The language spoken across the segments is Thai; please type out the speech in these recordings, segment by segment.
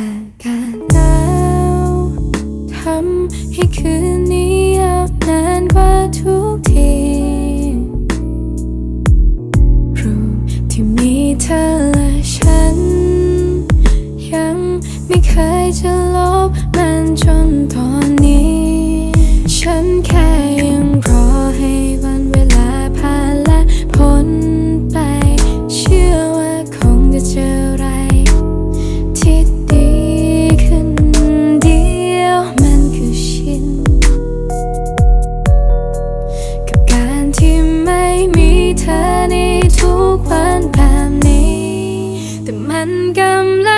อากาศหนาวทำให้คืนนี้ยาวนานกว่าทุกทีรู้ที่มีเธอและฉัน ยังไม่เคยจะลบมันจน มันกำลัง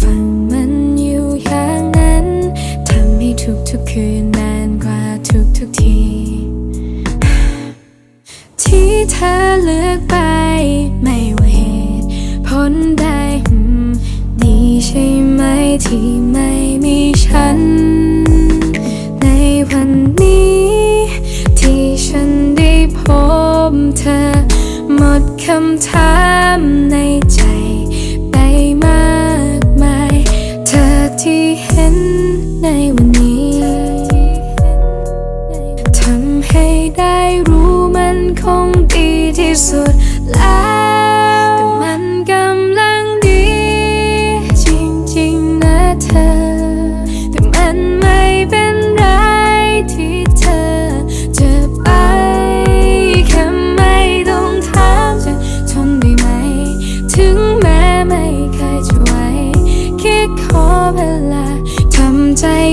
ฝังมันอยู่อย่างนั้นทำให้ทุกทุกคืนนานกว่าทุกทุกที ที่เธอเลือกไป ไม่ว่าเหตุผลใดนี่ใช่ไหมที่ไม่มีฉัน ในวันนี้ ที่ฉันได้พบเธอ หมดคำถามใน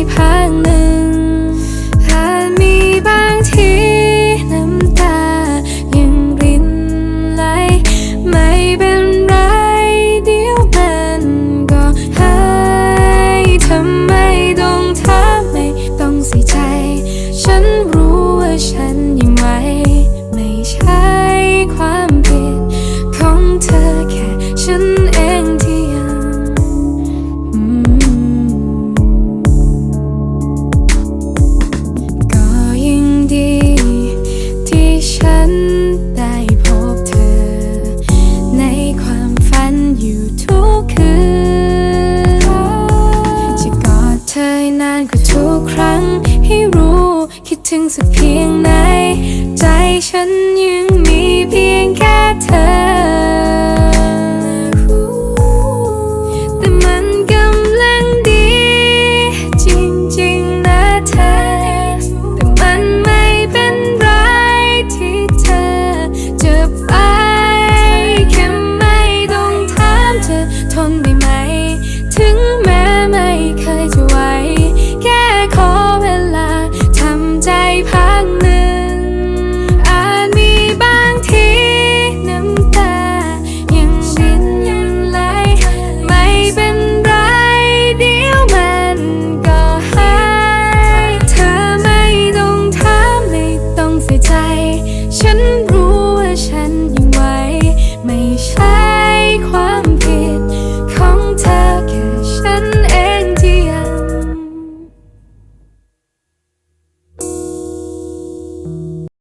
ไม่